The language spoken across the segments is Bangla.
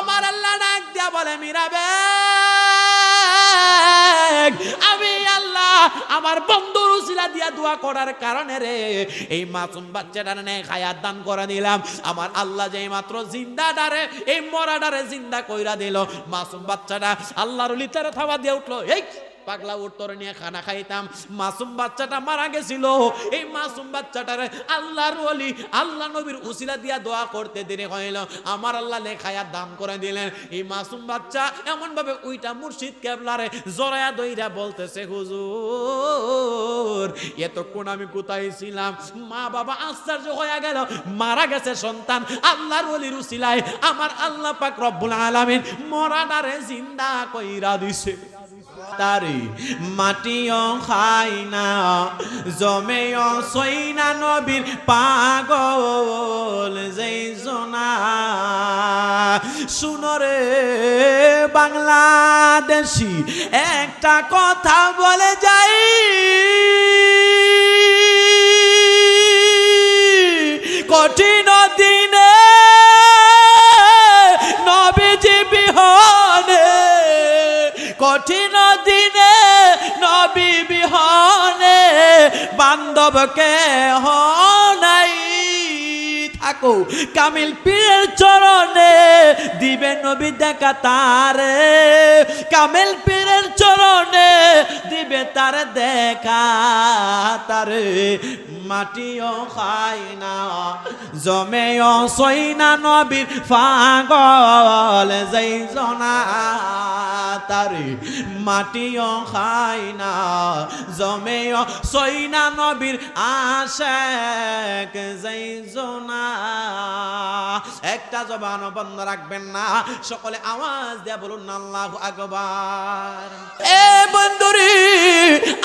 আমার আল্লাহ ডাক দিয়া বলে মিরাবে আমি আল্লাহ আমার বন্ধুর উসিলা দিয়া দোয়া করার কারণে রে, এই মাসুম বাচ্চাটার নে খায়ার দান করে দিলাম। আমার আল্লাহ যে মাত্র জিন্দা ডারে, এই মরা ডারে জিন্দা কইরা দিল। মাসুম বাচ্চাটা আল্লাহর লিতারে থাবা দিয়ে উঠল, এই পাগলা উত্তর নিয়ে খানা খাইতাম। মাসুম বাচ্চাটা মারা গেছিল। এই মাসুম বাচ্চাটারে আল্লাহর ওলি, আল্লাহ নবীর উসিলা দিয়া দোয়া করতে দেরি হইল। আমার আল্লাহ লেখায়া দান করে দিলেন। এই মাসুম বাচ্চা এমন ভাবে ওইটা মুর্শিদ কেবলারে জরায়া দইরা বলতেছে, হুজুর, এতক্ষণ আমি কোথায় ছিলাম? মা বাবা আশ্চর্য হয়ে গেল। মারা গেছে সন্তান। আল্লাহর ওলির উসিলায় আমার আল্লাহ পাক রব্বুল আলামিন মরাদারে জিন্দা কইরা দিছে। তারি, মাটিও খাই না, জমেও সই না নবীর পাগল যেই জনা। শুনরে বাংলাদেশি, একটা কথা বলে যাই। কঠিন বান্ধবকে নাই থাকো। কামিল পীরের চরণে দিবে নবী দেখা তারে। কামিল পীরের চরণে দিবে তার দেখা তারে। মাটিও খাই না, জমেও সই না নবীর ফাগল যেই জনা তারে। মাটিও খাই না, জমেও সই না নবীর আশেক, যেই জনা একটা জবান বন্ধ রাখবেন না। সকলে আওয়াজ দেয়া বলুন, আল্লাহ আকবার। এ বন্ধুরি,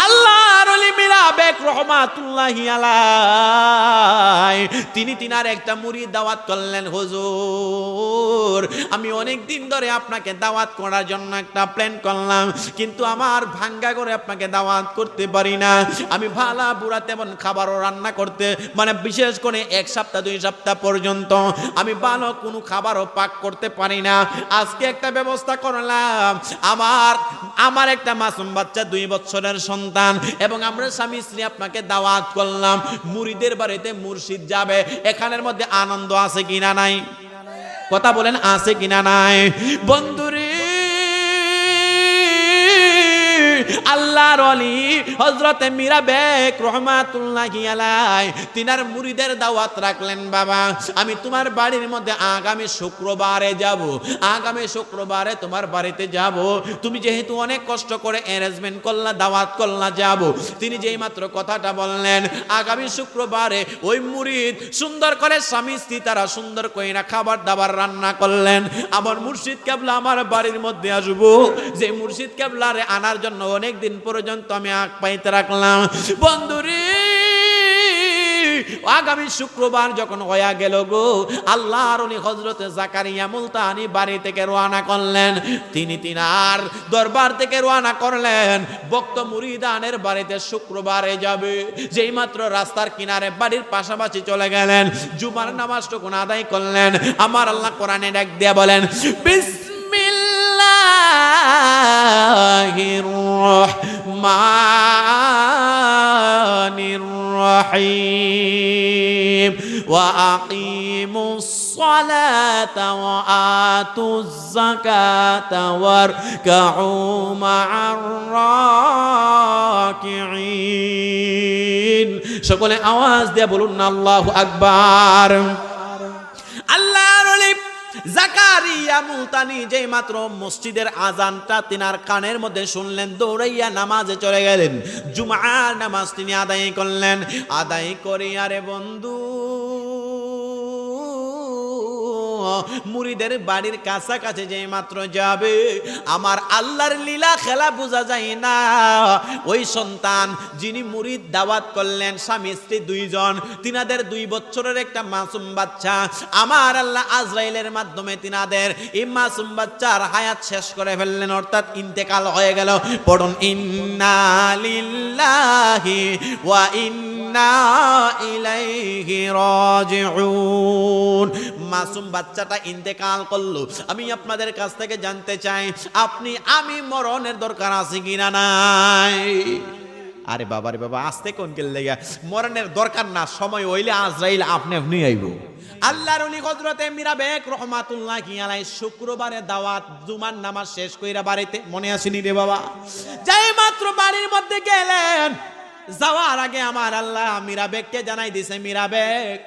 আল্লাহর অলি মিরাবেক রহমাতুল্লাহি আলাই তিনি তিনার একটা মুড়ি দাওয়াত করলেন, হুজুর, আমি অনেক দিন ধরে আপনাকে দাওয়াত করার জন্য একটা প্ল্যান করলাম, কিন্তু আমার ভাঙ্গা করে আপনাকে দাওয়াত করতে পারি না। আমি ভালা বুড়া তেমন খাবারও রান্না করতে মানে বিশেষ করে এক সপ্তাহ, দুই সপ্তাহ পর্যন্ত আমি ভালো কোনো খাবারও পাক করতে পারি না। আজকে একটা ব্যবস্থা করলাম। আমার আমার একটা মাসুম বাচ্চা দুই বছরের সন্তান এবং আমরা স্বামী স্ত্রী আপনাকে দাওয়াত করলাম। মুড়িদের বাড়িতে মুর্শিদ যাবে। এখানের মধ্যে আনন্দ আছে কিনা নাই? কথা বলেন, আছে কিনা নাই? বন্ধুরে আল্লাহর অলি হজরতে মীরা বেক রহমাতুল্লাহি আলাই তিনার মুরিদের দাওয়াত রাখলেন, বাবা, আমি তোমার বাড়ির মধ্যে আগামী শুক্রবারে যাব। আগামী শুক্রবারে তোমার বাড়িতে যাব। তুমি যেহেতু অনেক কষ্ট করে অ্যারেঞ্জমেন্ট করলা, দাওয়াত করলা, যাব। তিনি যেই মাত্র কথাটা বললেন, আগামী শুক্রবারে ওই মুরিদ সুন্দর করে স্বামী, স্ত্রী তারা সুন্দর করে না খাবার দাবার রান্না করলেন। আমার মুর্শিদ কেবলা আমার বাড়ির মধ্যে আসব। যে মুর্শিদ কেবলারে আনার জন্য অনেক দিন পর্যন্ত আমি আগ পাইতে রাখলাম। বন্ধুরে, আগামী শুক্রবার যখন হয়ে গেল গো, আল্লাহর উনি হজরতে জাকারিয়া মুলতানি বাড়ি থেকে রওনা করলেন। তিনি তিনার দরবার থেকে রওনা করলেন। বক্ত মুরিদানের বাড়িতে শুক্রবারে যাবে। যেই মাত্র রাস্তার কিনারে বাড়ির পাশাপাশি চলে গেলেন। জুমার নামাজটুকুন আদায় করলেন। আমার আল্লাহ কোরআনে ডাক দিয়া বলেন বিসমিল্লাহির الرحيم وأقيموا الصلاة وآتوا الزكاة واركعوا مع الراكعين সকলে আওয়াজ দিয়ে বলুন না আল্লাহু আকবার আল্লাহর ওলি জাকারিয়া মুলতানি যেই মাত্র মসজিদের আজানটা তিনার কানের মধ্যে শুনলেন, দৌড়াইয়া নামাজে চলে গেলেন। জুমার নামাজ তিনি আদায় করলেন। আদায় করি, আরে বন্ধু। মুড়িদের বাড়ির কাছাকাছি যে মাত্র যাবে, আমার আল্লাহর লীলা খেলা বোঝা যায় না। ওই সন্তান যিনি মুড়িদ দাওয়াত করলেন, স্বামী, স্ত্রী দুইজন, তিনাদের দুই বছরের একটা মাসুম বাচ্চা। আমার আল্লাহ আজরাইলের মাধ্যমে তিনাদের এই মাসুম বাচ্চার হায়াত শেষ করে ফেললেন, অর্থাৎ ইন্তেকাল হয়ে গেল। পড়ুন, ইন্না লিল্লাহি ওয়া ইন্না ইন্না ইলাইহি মাসুম বাচ্চাটা ইন্তেকাল করল। আমি আপনাদের কাছ থেকে জানতে চাই, আপনি আমি মরণের দরকার আছে কিনা নাই? আরে বাবা রে বাবা, আসতে কোন কেল লেগা? মরণের দরকার না, সময় হইলে আজরাইল আপনি আপনি আইব। আল্লাহর উনি হযরতে মিরাবেক রহমাতুল্লাহ কি আলাই শুক্রবারে দাওয়াত, জুমার নামাজ শেষ কইরা বাড়িতে মনে আসেনি রে বাবা? যাই মাত্র বাড়ির মধ্যে গেলেন যাওয়ার আগে আমার আল্লাহ মিরাবেককে জানাই দিছে মিরাবেক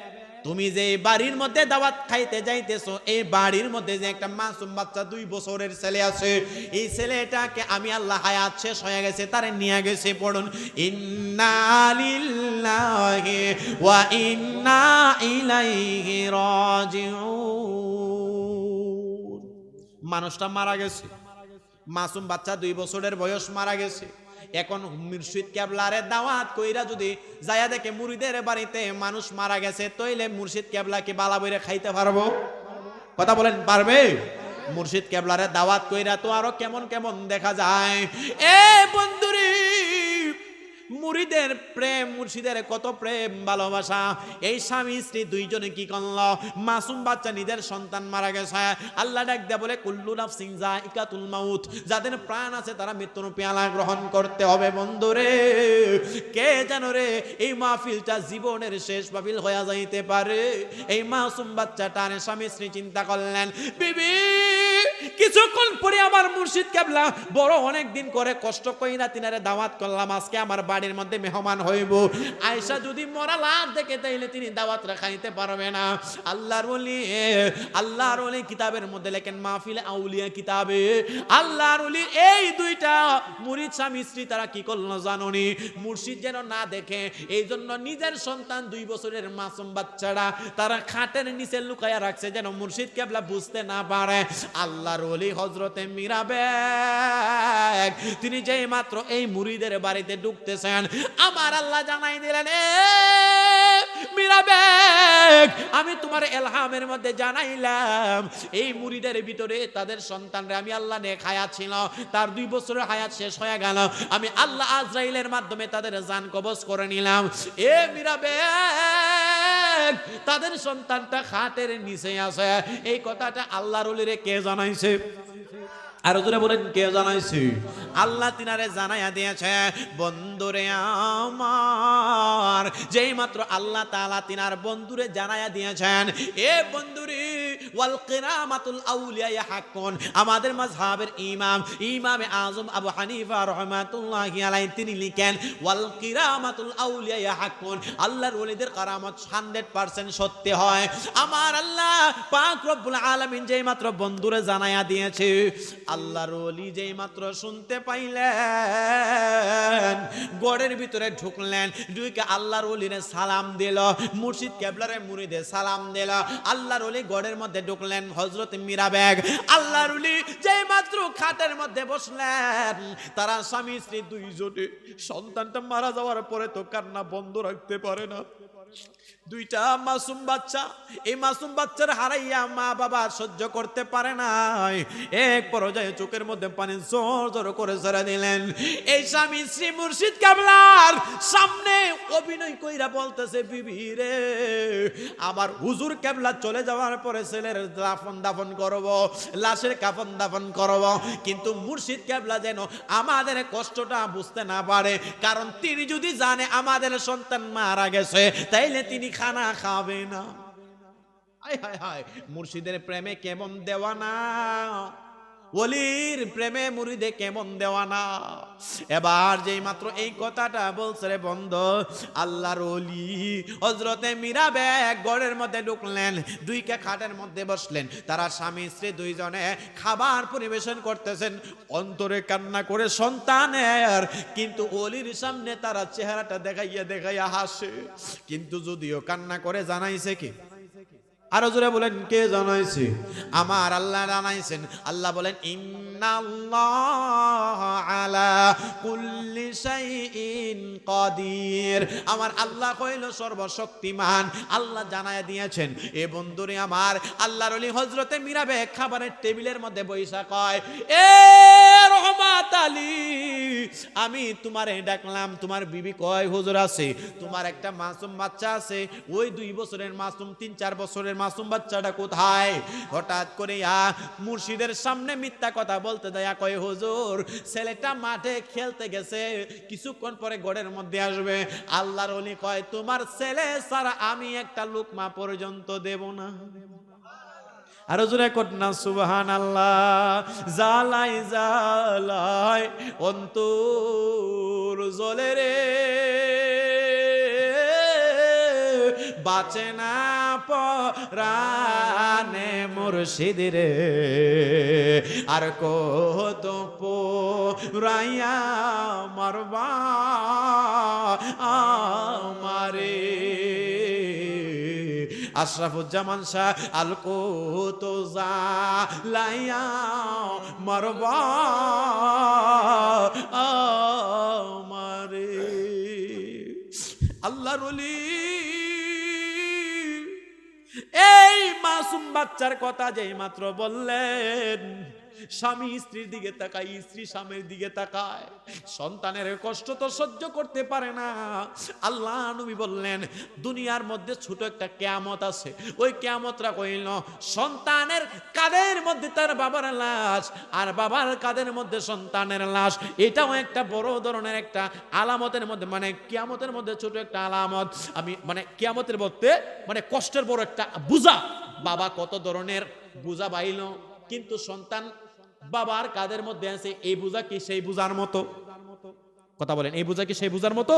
তুমি যে বাড়ির মধ্যে দাওয়াত খাইতে যাইতেছো, এই বাড়ির মধ্যে যে একটা মাসুম বাচ্চা দুই বছরের ছেলে আছে, এই ছেলেটাকে আমি আল্লাহ হায়াত শেষ হয়ে গেছে, তারে নিয়ে গেছে পড়ুন। ওয়া মানুষটা মারা গেছে। মাসুম বাচ্চা দুই বছরের বয়স মারা গেছে। এখন মুর্শিদ কেবলারে দাওয়াত কইরা যদি যায়া দেখে মুড়িদের বাড়িতে মানুষ মারা গেছে, তইলে মুর্শিদ কেবলাকে বালা বইরে খাইতে পারব? কথা বলেন, পারবে? মুর্শিদ কেবলারে দাওয়াত কইরা তো আরও কেমন কেমন দেখা যায়। এ বন্ধুরি! মুরিদের প্রেম, মুর্শিদের কত প্রেম, ভালোবাসা। এই স্বামী, স্ত্রী দুইজনে কি করল? মাসুম বাচ্চা নিজের সন্তান মারা গেছে। আল্লাহ ডাক দেয়া বলে, কুল্লু নাফসিং ইকাতুল মাউত। যাদের প্রাণ আছে তারা মৃত্যুর পেয়ালা গ্রহণ করতে হবে বন্ধুরে কে জানো রে এই মাহফিলটা জীবনের শেষ মাহফিল হয়ে যাইতে পারে? এই মাসুম বাচ্চাটার স্বামী, স্ত্রী চিন্তা করলেন, বিবি কিছুক্ষণ পরে আমার মুর্শিদ কেবলা, বড় অনেক দিন করে কষ্ট কইরা তিনারে দাওয়াত করলাম, আজকে আমার বাড়ির মধ্যে মেহমান হইব। আয়সা যদি মরা লাভ দেখে, তাইলে তিনি দাওয়াত রাখাইতে পারবে না। আল্লাহর ওলি আল্লাহর ওলি কিতাবের মধ্যে লেখেন, মাহফিল আউলিয়া কিতাবে। আল্লাহর ওলি, এই দুইটা মুরিদ স্বামী স্ত্রী তারা কি করল জাননি? মুর্শিদ যেন না দেখে এই জন্য নিজের সন্তান দুই বছরের মাসুম বাচ্চারা তারা খাটের নিচে লুকায়া রাখছে, যেন মুর্শিদ কেবলা বুঝতে না পারে। আল্লাহর ওলি হজরতে মিরাবেগ তিনি যেই মাত্র এই মুরিদের বাড়িতে ঢুকতেছেন, আমার আল্লাহ জানাই দিলেন, এ মিরাবেগ আমি তোমার এলহামের মধ্যে জানাইলাম, এই মুরিদের ভিতরে তাদের সন্তানরা, আমি আল্লাহ নে হায়াত ছিল, তার দুই বছরের হায়াত শেষ হয়ে গেল, আমি আল্লাহ আজরাইলের মাধ্যমে তাদের জান কবজ করে নিলাম। এ মিরাবেগ তাদের সন্তানটা খাটের নিচে আছে। এই কথাটা আল্লাহর কে জানাইছে? আর জোরে বলেন, কে জানাইছে? আল্লাহ তিনারে জানাইয়া দিয়েছে, বন্ধুরে আমার, যেই মাত্র আল্লাহ তাআলা তিনার বন্ধুরে জানাইয়া দিয়েছেন, এ বন্ধুরে, ওয়াল কিরামাতুল আউলিয়া হাক্কুন, আমাদের মাযহাবের ইমাম, ইমামে আজম আবু হানিফা রাহমাতুল্লাহি আলাইহি তিনি লিখেন, ওয়াল কিরামাতুল আউলিয়া হাক্কুন, আল্লাহর ওলিদের কারামত 100% সত্য হয়। আমার আল্লাহ পাক রব্বুল আলামিন যেই মাত্র বন্ধুরে জানাইয়া দিয়েছে আল্লাহর ওলি যেই মাত্র শুনতে পাইলেন, গড়ের ভিতরে ঢুকলেন, ঢুকে আল্লাহর ওলিরে সালাম দিল, মুর্শিদ কেবলারে মুরিদে সালাম দিল। আল্লাহর ওলি গড়ের মধ্যে ঢুকলেন হজরত মিরাবেগ আল্লাহর ওলি যেই মাত্র খাটের মধ্যে বসলেন, তারা স্বামী স্ত্রী দুইজনে সন্তানটা মারা যাওয়ার পরে তো কান্না বন্ধ রাখতে পারে না। দুইটা মাসুম বাচ্চা, এই মাসুম বাচ্চার হারাইয়া মা বাবা সহ্য করতে পারে নাই। এক পর্যায়ে চোখের মধ্যে পানি জোর জোর করে ছেড়ে দিলেন এই স্বামী শ্রী মুর্শিদ সামনে অভিনয় কইরা বলতেছে, বিবি রে, আমার হুজুর কেবলা চলে যাওয়ার পরে ছেলের দাফন দাফন করব, লাশের কাফন দাফন করব। কিন্তু মুর্শিদ কেবলা যেন আমাদের কষ্টটা বুঝতে না পারে, কারণ তিনি যদি জানে আমাদের সন্তান মারা গেছে তাইলে তিনি খানা খাবে না। হায় হায় হায় মুর্শিদের প্রেমে কেমন দেওয়ানা। ওলির প্রেমে মুরিদে কেমন দেওয়ানা? এবার যেই মাত্র এই কথাটা বলছে রে বন্ধ, আল্লাহর ওলি হজরতে মিরাবে গড়ের মধ্যে ঢুকলেন, দুইকে খাটের মধ্যে বসলেন। তারা স্বামী, স্ত্রী দুইজনে খাবার পরিবেশন করতেছেন, অন্তরে কান্না করে সন্তানের, কিন্তু অলির সামনে তারা চেহারাটা দেখাইয়া দেখাইয়া হাসে। কিন্তু যদিও কান্না করে জানাইছে কি? আরও জোরে বলেন, কে জানাইছে? আমার আল্লাহ জানাইছেন। আল্লাহ বলেন আমার আল্লাহ কইল সর্বশক্তিমান। আল্লাহ জানায় দিয়েছেন, এ বন্ধুরে আমার, আল্লাহর ওলি হযরতে মিরাবে খাবারের টেবিলের মধ্যে বইসা কয়, এ আমি তোমারে ডাকলাম, তোমার বিবি কয় হুজুর আছে? তোমার একটা মাসুম বাচ্চা আছে, ওই দুই বছরের মাসুম, তিন চার বছরের মাসুম বাচ্চাটা কোথায়? হঠাৎ করে আ মুর্শিদের সামনে মিথ্যা কথা বলতে দেয়া কয়, হুজুর, ছেলেটা মাঠে খেলতে গেছে, কিছুক্ষণ পরে গড়ের মধ্যে আসবে। আল্লাহর ওলি কয়, তোমার ছেলে ছাড়া আমি একটা লুকমা পর্যন্ত দেব না। আরও জোরে কন্যা সুবহান আল্লাহ জালাই জালাই অন্তর জলে রে। বাঁচে না পরানে মুর্শিদ আর কত রাইয়া মারবা আমারে। আশরাফুজ্জামান শাহ আল কোতোজা লাইয়া, মারবা, আমারে। আল্লাহ রলি এই মাসুম বাচ্চার কথা যেই মাত্র বললেন স্বামী স্ত্রীর দিকে তাকায়, স্ত্রী স্বামীর দিকে তাকায়। সন্তানের কষ্ট তো সহ্য করতে পারে না। আল্লাহ নবী বললেন, দুনিয়ার মধ্যে ছোট একটা কেয়ামত আছে। ওই কেয়ামতরা কইল, সন্তানের কাদের মধ্যে তার বাবার লাশ? আর বাবার কাদের মধ্যে সন্তানের লাশ? এটাও একটা বড় ধরনের একটা আলামতের মধ্যে মানে কেয়ামতের মধ্যে ছোট একটা আলামত। আমি মানে কেয়ামতের মধ্যে মানে কষ্টের বড় একটা বুঝা। বাবা কত ধরনের বুঝা বাইল কিন্তু সন্তান বাবার কাদের মধ্যে আছে এই বুঝা কি সেই বুঝার মতো? কথা বলেন এই বুঝা কি সেই বুঝার মতো?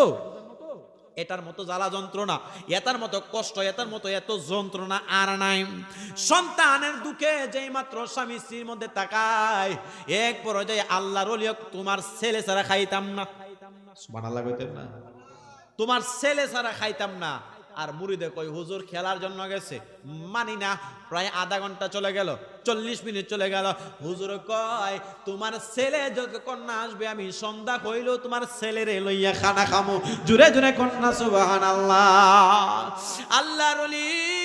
এটার মতো জ্বালা যন্ত্রণা এটার মতো কষ্ট এটার মতো এত যন্ত্রণা আর নাই। সন্তানের দুঃখে যেই মাত্র স্বামী স্ত্রীর মধ্যে তাকায় এক পর্যায়ে আল্লাহর ওলি তোমার ছেলে ছাড়া খাইতাম না। সুবহানাল্লাহ কইতেন না। তোমার ছেলে ছাড়া খাইতাম না। আর মুড়িদে কই হুজুর খেলার জন্য গেছে? মানি না। প্রায় আধা ঘণ্টা চলে গেল, চল্লিশ মিনিট চলে গেল। হুজুর কয়, তোমার ছেলে কন্যা আসবে, আমি সন্ধ্যা কইলো তোমার ছেলেরে লইয়া খানা খামো। জুড়ে জুড়ে কন্যা সুবাহ আল্লাহ আল্লাহ ওলি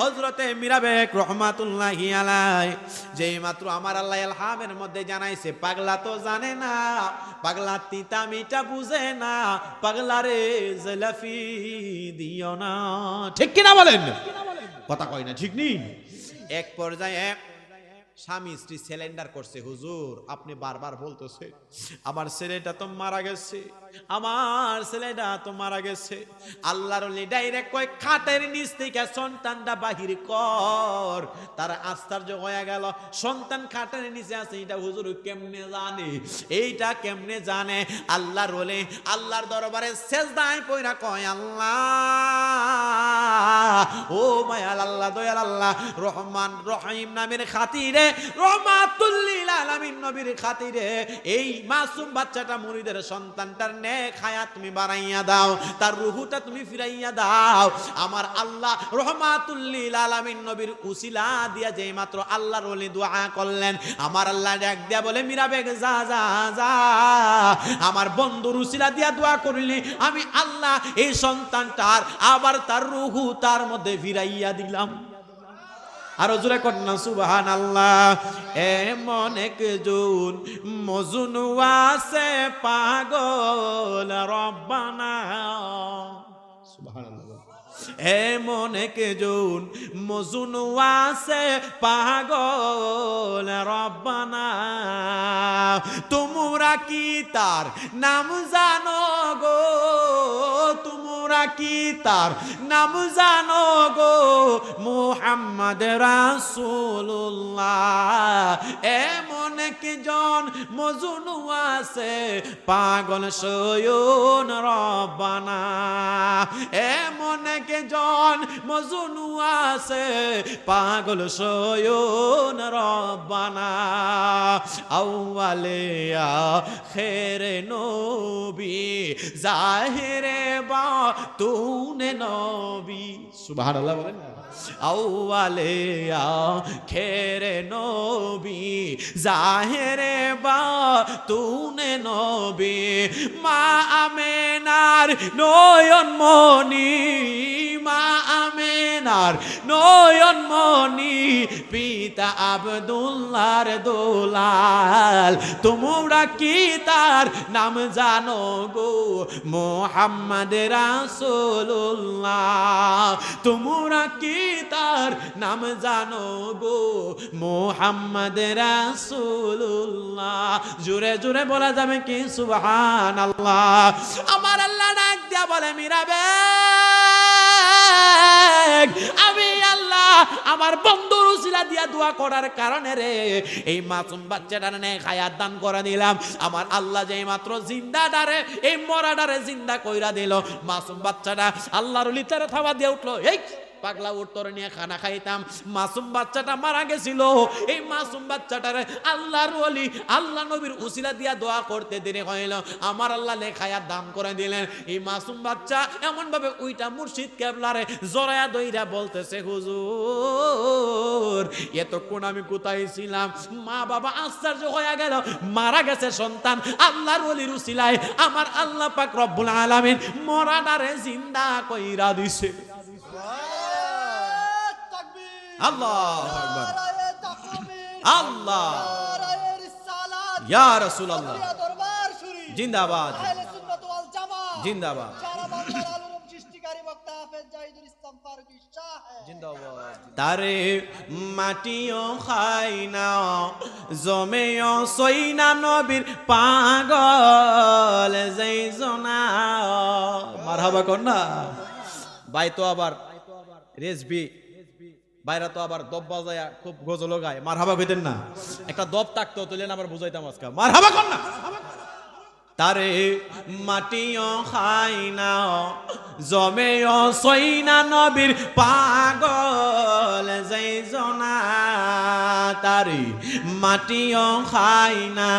হজরতে মিরাবেক রহমাতুল্লাহ আলাই যেই মাত্র আমার আল্লাহ এলহামের মধ্যে জানাইছে, পাগলা তো জানে না, পাগলা তিতা মিটা বুঝে না, পাগলা রে জেলাফি দিও না। ঠিক কিনা বলেন? কথা কয় না, ঠিক নি? এক পর্যায়ে স্বামী স্ত্রী সিলিন্ডার করছে, হুজুর, আপনি বারবার বলতেছে, আমার ছেলেটা তো মারা গেছে। আমার ছেলেটা তো মারা গেছে। আল্লাহর ডাইরেক্ট কয়, খাটের নিচ থেকে সন্তানটা বাহির কর। তার আশ্চর্য হয়ে গেল, সন্তান খাটের নিচে আছে, এটা হুজুর কেমনে জানে? এইটা কেমনে জানে? আল্লাহর রোলে আল্লাহর দরবারে শেষদায় পয়রা কয়, আল্লাহ, ও মায়াল আল্লাহ দয়াল আল্লাহ, রহমান রহিম নামের খাতিরে রহমাতুল্লিল আলামিন নবীর খাতিরে, এই মাসুম বাচ্চাটা মুরিদের সন্তানটার নেক হায়াত তুমি বাড়াইয়া দাও, তার রুহুটা তুমি ফিরাইয়া দাও। আমার আল্লাহ রহমাতুল্লিল আলামিন নবীর উসিলা দিয়া যেই মাত্র দোয়া করলেন, আমার আল্লাহ ডাক দিয়া বলে, মীরা বেগ, যা যা যা। আমার বন্ধুর উসিলা দিয়া দোয়া করিলে আমি আল্লাহ এই সন্তানটার, আবার তার রুহু তার মধ্যে ফিরাইয়া দিলাম। আর জোরে কন্যা সুবাহান আল্লাহ এমন একজন মজুন আছে পাগল রব্বানা। এমন একজন মজুন আছে পাগল রব্বানা। তোমরা কি তার নাম জানো গো? তোমরা কি তার নাম জানো গো? মুহাম্মদ রাসূলুল্লাহ এমন একজন মজুন আছে, পাগল সয়ন রব্বানা। এমন একজন মজুনু আছে, পাগল সয়ন রব্বানা। আউয়ালে খেরে নবী, জাহেরে বা তুনে নবী। সুবহানাল্লাহ বলেন না? আউয়ালে খেরে নবী জাহেরে বা তুনে নবী মা আমেনার নয়ন মনি মা আমেনার নয়ন মনি, পিতা আবদুল্লার দোলাল। তোমরা কি তার নাম জানো গো? মোহাম্মদ রাসূলুল্লাহ। তোমরা কি তার নাম জানো গো? মোহাম্মদ রাসূলুল্লাহ। জুরে জুরে বলা যাবে কি? সুবহান আল্লাহ আমার আল্লাহ ডাক দিয়া বলে, মিরাবে। আমার বন্ধুর উসিলা দিয়া দোয়া করার কারণে রে, এই মাসুম বাচ্চাটার নে খায়াত দান করে দিলাম। আমার আল্লাহ যে মাত্র জিন্দা ডারে, এই মরাডারে জিন্দা কইরা দিল। মাসুম বাচ্চাটা আল্লাহর লিতারে থাবা দিয়ে উঠল, এই পাগলা উত্তর নিয়ে খানা খাইতাম। মাসুম বাচ্চাটা মারা গেছিল। এই মাসুম বাচ্চাটারে আল্লাহর ওলি, আল্লাহ নবীর উসিলা দিয়া দোয়া করতে দেরি হইল। আমার আল্লাহ লেখায়া দাম করে দিলেন। এই মাসুম বাচ্চা এমন ভাবে উইটা মুর্শিদ কেবলারে জরায়া দইরা বলতেছে, হুজুর, এতক্ষণ আমি কোথায় ছিলাম? মা বাবা আশ্চর্য হয়ে গেল। মারা গেছে সন্তান। আল্লাহর ওলির উসিলায় আমার আল্লাহ পাক রব্বুল আলামিন মরাডারে জিন্দা কইরা দিছে। আল্লাহ আল্লাহ। ইয়া রাসূলুল্লাহ। জিন্দাবাদ। জিন্দাবাদ। তারে মাটিও খাই না জমেও সই না নবীর পাগল যেই জনা। মারহাবা কর না ভাই তো আবার রেসবি বাইরা তো আবার দব বাজায় খুব গজল গায়। মার হাবা কইতেন না। একটা দব থাকতো তুলেন আবার বুঝাইতাম আজকে। মার হাবা কর না। তারে মাটিও খাই না জমেও সইনা নবীর পাগল, যাই জনা তারে মাটিও খাই না,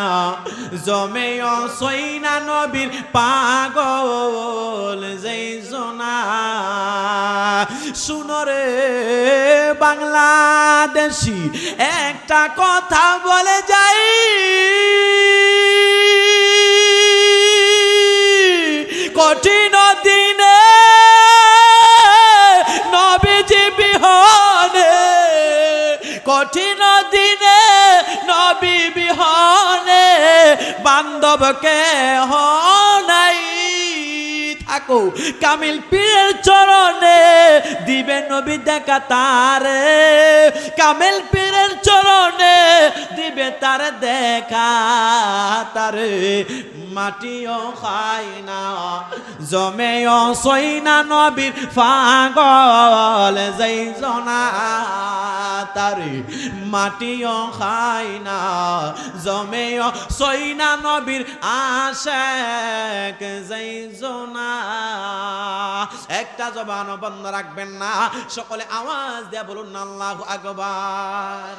জমেও সই না নবীর পাগল যেই জনা। শুনরে বাংলাদেশি, একটা কথা বলে যাই। কঠিন দিনে বান্ধবকে নাই থাকো। কামিল পীরের চরণে দিবে নবী দেখা তারে। কামিল পীরের চরণে দিবে তার দেখা তারে। মাটিও খাই না, জমেও সই না নবীর পাগল যেই জনা। তারে মাটিও খাই না, জমেও সই না নবীর আশেক যেই জনা। একটা জবান বন্ধ রাখবেন না, সকলে আওয়াজ দিয়ে বলুন, আল্লাহ আকবার।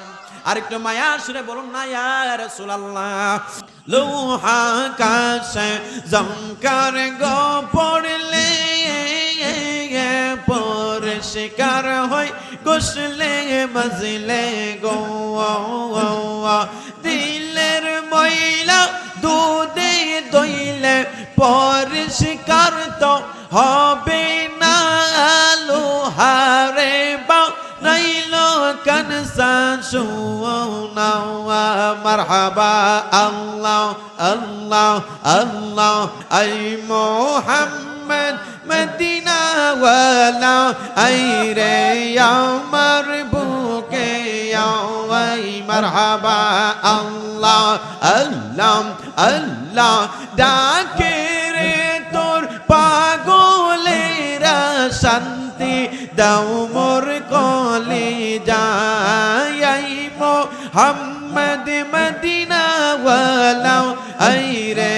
আরেকটু মায়া সুরে বলুন না, ইয়া রাসূলুল্লাহ। লোহা কাশে জমকার গো পড়লে পর শিকার হয় কুসলে মজলে গো দিলের মহিলা দুধে দইলে পরিষ্কার তো হবে কানসা শুনা মারহাবা আল্লাহ আল্লাহ আল্লাহ আই মোহাম্মদ মদিনা ওয়ালা আই রে আমার বুকে আই মারহাবা আল্লাহ আল্লাহ আল্লাহ ডাকে রে তোর পাগলেরা শান্তি ওয়ালা আই রে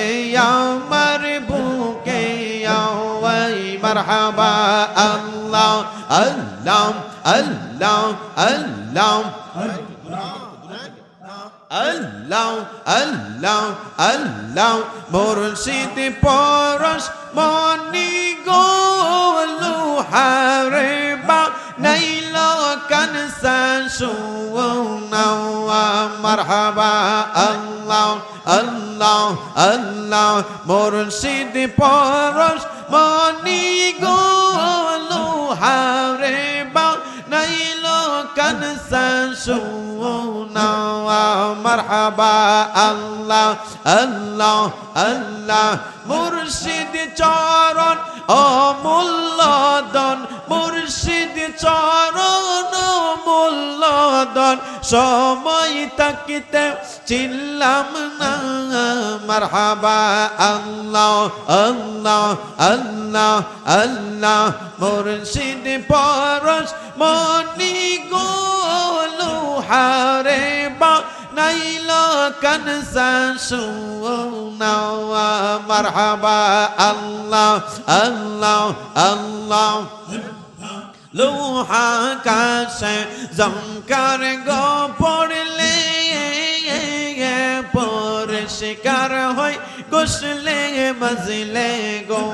আমার বুকে আই মারহাবা আল্লাহ আল্লাহ আল্লাহ আল্লাহ আল্লাহ আল্লাহ আল্লাহ, মুর্শিদ পরশ মনি গোলু হারে বা নাইল শুনো মারহাবা আল্লাহ আল্লাহ আল্লাহ মুর্শিদ পরশ মনি গোলু হারে বা নাইল কানসা শুনো মারহাবা আল্লাহ আল্লাহ আল্লাহ মুর্শিদ চরণ অমূল্যদন মুর্শিদ চরণ মূল্যদন সময় তাকিতে চিল্লাম না। মারহাবা আল্লাহ আল্লাহ আল্লাহ আল্লাহ। মুর্শিদ পরশ মনি গোলু হারে বা নাইল কানসা শুনা মারহাবা আল্লাহ আল্লাহ আল্লাহ। লোহা লোহাকাশে জমকার গো পড়লে পরে শিকার হয় কুশলে মজলে গো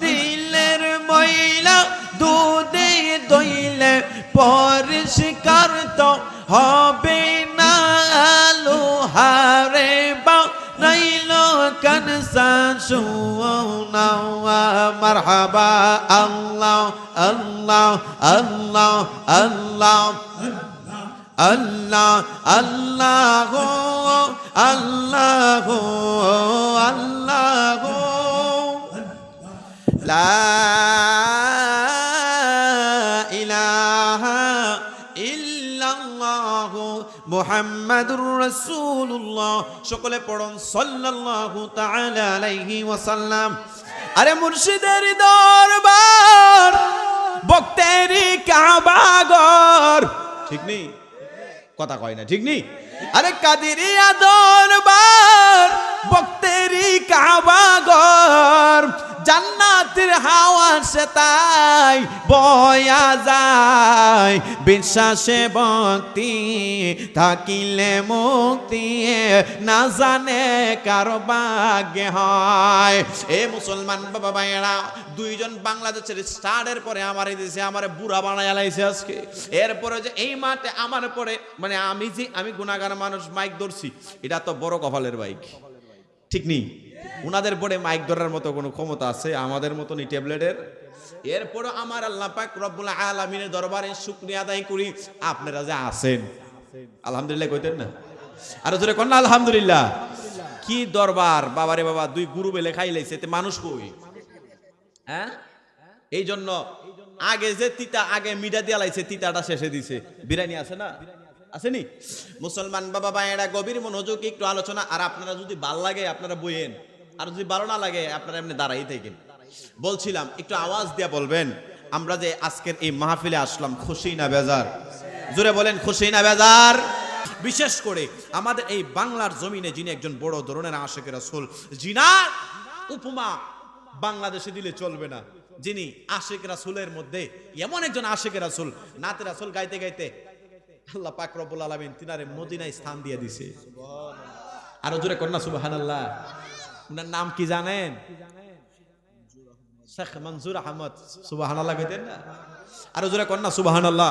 দিলের মহিলা দুধে দইলে পর শিকার তো হবে না লোহারে। কানসা শুনা মারহাবা আল্লাহ আল্লাহ আল্লাহ আল্লাহ আল্লাহ আল্লাহ আল্লাহ আল্লাহ লা মুহাম্মাদুর রাসূলুল্লাহ। সকলে পড়ুন সাল্লাল্লাহু তাআলা আলাইহি ওয়াসাল্লাম। আরে মুর্শিদের দরবার ভক্তেরই কাবাগর ঠিক নেই? কথা কয় না, ঠিক নেই? আরে কাদেরিয়া দরবার ভক্তেরই কাবাগর জান্নাতের হাওয়া সে তাই বয়া যায়। বিশ্বাসে ভক্তি, থাকিলে মুক্তি না জানে কারও ভাগ্যে হয়। এ মুসলমান বাবা ভাইয়েরা, দুইজন বাংলাদেশের স্টারের পরে আমার এই দেশে আমার বুড়া বানায় লাইছে আজকে। এরপরে যে এই মাঠে আমার পরে মানে আমি যে, আমি গুণাগার মানুষ মাইক ধরছি, এটা তো বড় কপালের বাইক ঠিক নেই। ওনাদের পরে মাইক ধরার মতো কোনো ক্ষমতা আছে, আমাদের মতনই ট্যাবলেটের এরপরে আমার আল্লাহ পাক রব্বুল আলামিনের দরবারে শুকরিয়া আদায় করি। আপনারা যে আছেন, আলহামদুলিল্লাহ কইতেন না? আর জোরে কন্যা আলহামদুলিল্লাহ। কি দরবার, বাবারে বাবা, দুই গুরু বেলে খাইলাইছে তে মানুষ কই? হ্যাঁ? এই জন্য আগে যে তিতা, আগে মিডা দিয়া লাইছে, তিতাটা শেষে দিছে। বিরিয়ানি আছে না? আসেনি? মুসলমান বাবা ভাইয়েরা, গভীর মনোযোগ, একটু আলোচনা, আর আপনারা যদি ভালো লাগে, আপনারা বইয়েন। আর যদি ভালো না লাগে, আপনারা এমনি দাঁড়াই থাকেন। বলছিলাম, একটু আওয়াজ দিয়া বলবেন, আমরা যে আজকের এই মাহফিলে আসলাম, খুশি না বেজার? জোরে বলেন, খুশি না বেজার? বিশেষ করে আমাদের এই বাংলার জমিনে যিনি একজন বড় ধরনের আশেকের রাসূল, জিনার উপমা বাংলাদেশে দিলে চলবে না। যিনি আশেক রাসূলের মধ্যে এমন একজন আশেক রাসূল, নাতে রাসূল গাইতে গাইতে আল্লাহ পাক রব্বুল আলামিন তিনারে মদিনায় স্থান দিয়ে দিছে। আরও জোরে কন্যা সুবহানাল্লাহ। উনার নাম কি জানেন? শেখ মনজুর আহমদ। সুবহানাল্লাহ কইতেন না? আরও জোরে কন্যা সুবহানাল্লাহ।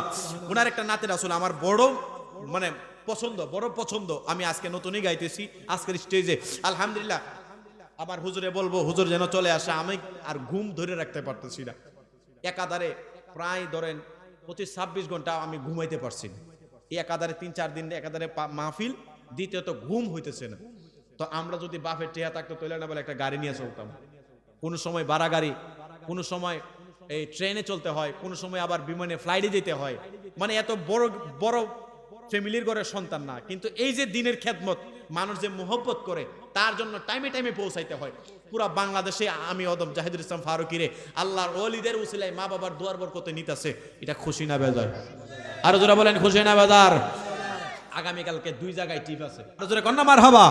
উনার একটা নাতে রাসূল আমার বড় মানে পছন্দ বড় পছন্দ। আমি আজকে নতুনই গাইতেছি আজকের স্টেজে। আলহামদুলিল্লাহ। আমার হুজুরে বলব হুজুর যেন চলে আসে আমি আর ঘুম ধরে রাখতে পারতেছি না। একাধারে প্রায় ধরেন পঁচিশ ছাব্বিশ ঘণ্টা আমি ঘুমাইতে পারছি না। এই একাধারে তিন, চার দিন একাধারে মাহফিল, দ্বিতীয়ত ঘুম হইতেছে না। তো আমরা যদি বাফের টেয়া থাকতো তৈলে না বলে একটা গাড়ি নিয়ে চলতাম। কোনো সময় বাড়া গাড়ি কোনো সময় এই ট্রেনে চলতে হয়, কোনো সময় আবার বিমানে ফ্লাইটে যেতে হয়। মানে এত বড় বড় ফ্যামিলির ঘরের সন্তান না। কিন্তু এই যে দিনের খেদমত মানুষ যে মোহব্বত করে, তার জন্য টাইমে টাইমে পৌঁছাইতে হয়। পুরা বাংলাদেশে আমি অদম, জাহিদুল ইসলাম ফারুকিরে আল্লাহর অলিদের উসিলাই মা বাবার দুয়ার বরকতে নিতেছে। এটা খুশি না বেজার? আরও যারা বলেন, খুশি না বেজার? আগামীকালকে দুই জায়গায় টিপ আছে। আরও যারা কন্যা মার হবা